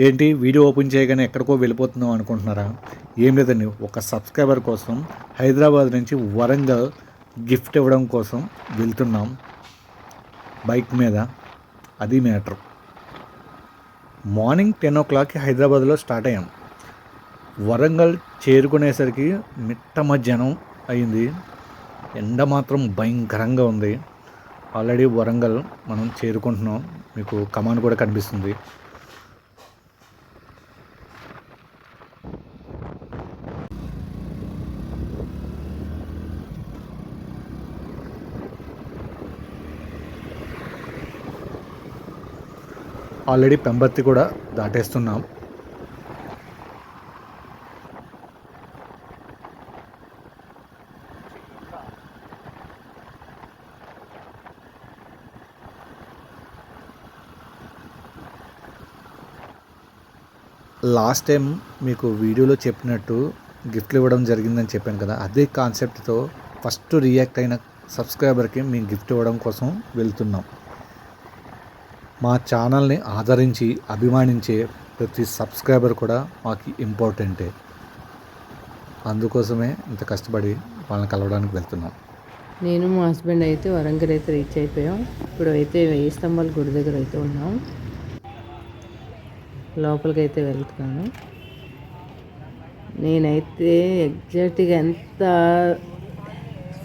ఏంటి? Video open చేయగానే ఎక్కడికో వెళ్ళిపోతున్నాం అనుకుంటున్నారా? ఏం లేదండి. ఒక సబ్స్క్రైబర్ కోసం హైదరాబాద్ నుంచి వరంగల్ గిఫ్ట్ ఇవ్వడం కోసం వెళ్తున్నాం. బైక్ మీద. అది మ్యాటర్. మార్నింగ్ టెన్ ఓ క్లాక్కి హైదరాబాద్లో స్టార్ట్ అయ్యాం. వరంగల్ చేరుకునేసరికి మిట్ట మధ్యాహ్నం అయింది. ఎండ మాత్రం భయంకరంగా ఉంది. ఆల్రెడీ వరంగల్ మనం చేరుకుంటున్నాం. మీకు కమాన్ కూడా కనిపిస్తుంది. ఆల్రెడీ పెంబర్తి కూడా దాటేస్తున్నాం. లాస్ట్ టైం మీకు వీడియోలో చెప్పినట్టు గిఫ్ట్లు ఇవ్వడం జరిగిందని చెప్పాను కదా అదే కాన్సెప్ట్తో ఫస్ట్ రియాక్ట్ అయిన సబ్స్క్రైబర్కి మేము గిఫ్ట్ ఇవ్వడం కోసం వెళ్తున్నాం. మా ఛానల్ని ఆదరించి అభిమానించే ప్రతి సబ్స్క్రైబర్ కూడా మాకు ఇంపార్టెంటే. అందుకోసమే ఇంత కష్టపడి వాళ్ళని కలవడానికి వెళ్తున్నాం. నేను మా హస్బెండ్ అయితే వరంగల్ అయితే రీచ్ అయిపోయాం. ఇప్పుడు అయితే వెయ్యి స్తంభాల గుడి దగ్గర అయితే ఉన్నాం. లోపలికి అయితే వెళ్తున్నాను. నేనైతే ఎగ్జాక్ట్గా ఎంత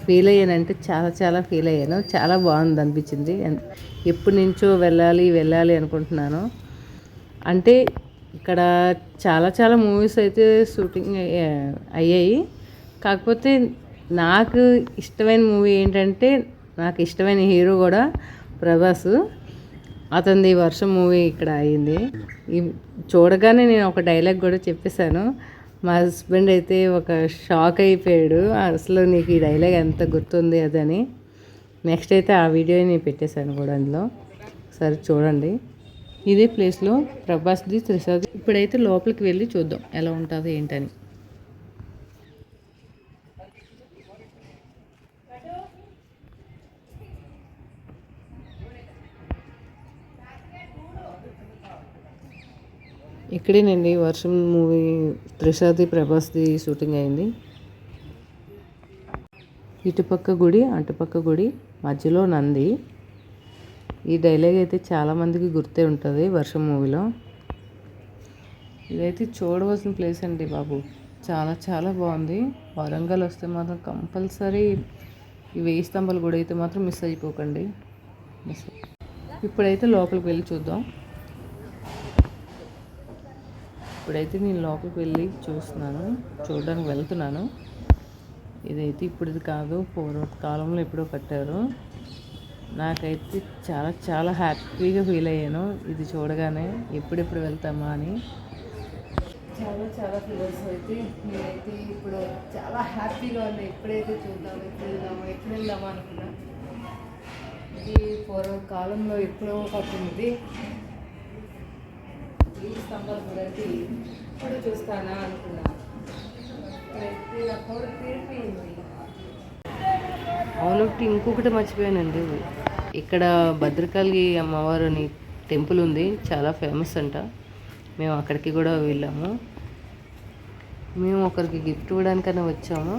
ఫీల్ అయ్యానంటే చాలా చాలా ఫీల్ అయ్యాను. చాలా బాగుంది అనిపించింది. ఎప్పటి నుంచో వెళ్ళాలి వెళ్ళాలి అనుకుంటున్నాను. అంటే ఇక్కడ చాలా చాలా మూవీస్ అయితే షూటింగ్ అయ్యాయి. కాకపోతే నాకు ఇష్టమైన మూవీ ఏంటంటే నాకు ఇష్టమైన హీరో కూడా ప్రభాస్. అతనిది వర్షం మూవీ ఇక్కడ అయింది ఈ చూడగానే నేను ఒక డైలాగ్ కూడా చెప్పేశాను. మా హస్బెండ్ అయితే ఒక షాక్ అయిపోయాడు. అసలు నీకు ఈ డైలాగ్ ఎంత గుర్తుంది అదని. నెక్స్ట్ అయితే ఆ వీడియో నేను పెట్టేశాను కూడా అందులో. సరే చూడండి. ఇదే ప్లేస్లో ప్రభాస్ది త్రిసాది ఇప్పుడైతే లోపలికి వెళ్ళి చూద్దాం ఎలా ఉంటుందో ఏంటని. ఇక్కడేనండి వర్షం మూవీ త్రిషాది ప్రభాస్ది షూటింగ్ అయింది. ఇటుపక్క గుడి అటుపక్క గుడి మధ్యలో నంది. ఈ డైలాగ్ అయితే చాలామందికి గుర్తే ఉంటుంది వర్షం మూవీలో. ఇదైతే చూడవలసిన ప్లేస్ అండి బాబు. చాలా చాలా బాగుంది. వరంగల్ వస్తే మాత్రం కంపల్సరీ ఈ వేయి స్తంభాల గుడి అయితే మాత్రం మిస్ అయిపోకండి. మిస్ ఇప్పుడైతే లోపలికి వెళ్ళి చూద్దాం. ఇప్పుడైతే నేను లోపలికి వెళ్ళి చూస్తున్నాను చూడడానికి వెళ్తున్నాను. ఇదైతే ఇప్పుడు ఇది కాదు పూర్వకాలంలో ఎప్పుడో కట్టారు. నాకైతే చాలా చాలా హ్యాపీగా ఫీల్ అయ్యాను ఇది చూడగానే ఎప్పుడెప్పుడు వెళ్తామా అని. చాలా చాలా ఫీవర్స్ అయితే నేనైతే ఇప్పుడు చాలా హ్యాపీగా ఉంది. ఎప్పుడైతే చూద్దాం ఎప్పుడు వెళ్దామా ఎప్పుడు వెళ్దామా అనుకున్నా. ఇది పూర్వకాలంలో ఎప్పుడో కట్టింది. ఈ స్తంభాలు గురించి ఇప్పుడు చూస్తానా అనుకున్నాను. అవును ఇంకొకటి మర్చిపోయానండి. ఇక్కడ భద్రకాళి అమ్మవారు అని టెంపుల్ ఉంది చాలా ఫేమస్ అంట. మేము అక్కడికి కూడా వెళ్ళాము. మేము ఒకరికి గిఫ్ట్ ఇవ్వడానికైనా వచ్చాము.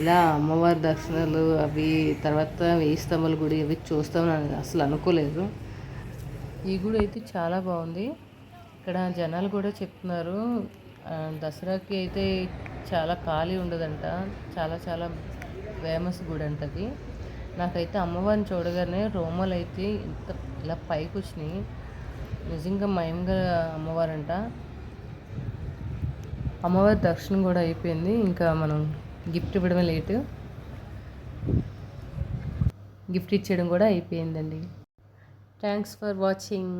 ఇలా అమ్మవారి దర్శనాలు అవి తర్వాత వేయి స్తంభాల గుడి అవి చూస్తామని అసలు అనుకోలేదు. ఈ గుడి అయితే చాలా బాగుంది. ఇక్కడ జనాలు కూడా చెప్తున్నారు. దసరాకి అయితే చాలా ఖాళీ ఉండదంట. చాలా చాలా ఫేమస్ గుడి అంటది నాకైతే అమ్మవారిని చూడగానే రోమలు అయితే ఇంత ఇలా పైకి వచ్చినాయి. నిజంగా మయంగా అమ్మవారంట. అమ్మవారి దర్శనం కూడా అయిపోయింది. ఇంకా మనం గిఫ్ట్ ఇవ్వడమే లేటు. గిఫ్ట్ ఇచ్చేయడం కూడా అయిపోయిందండి. Thanks for watching.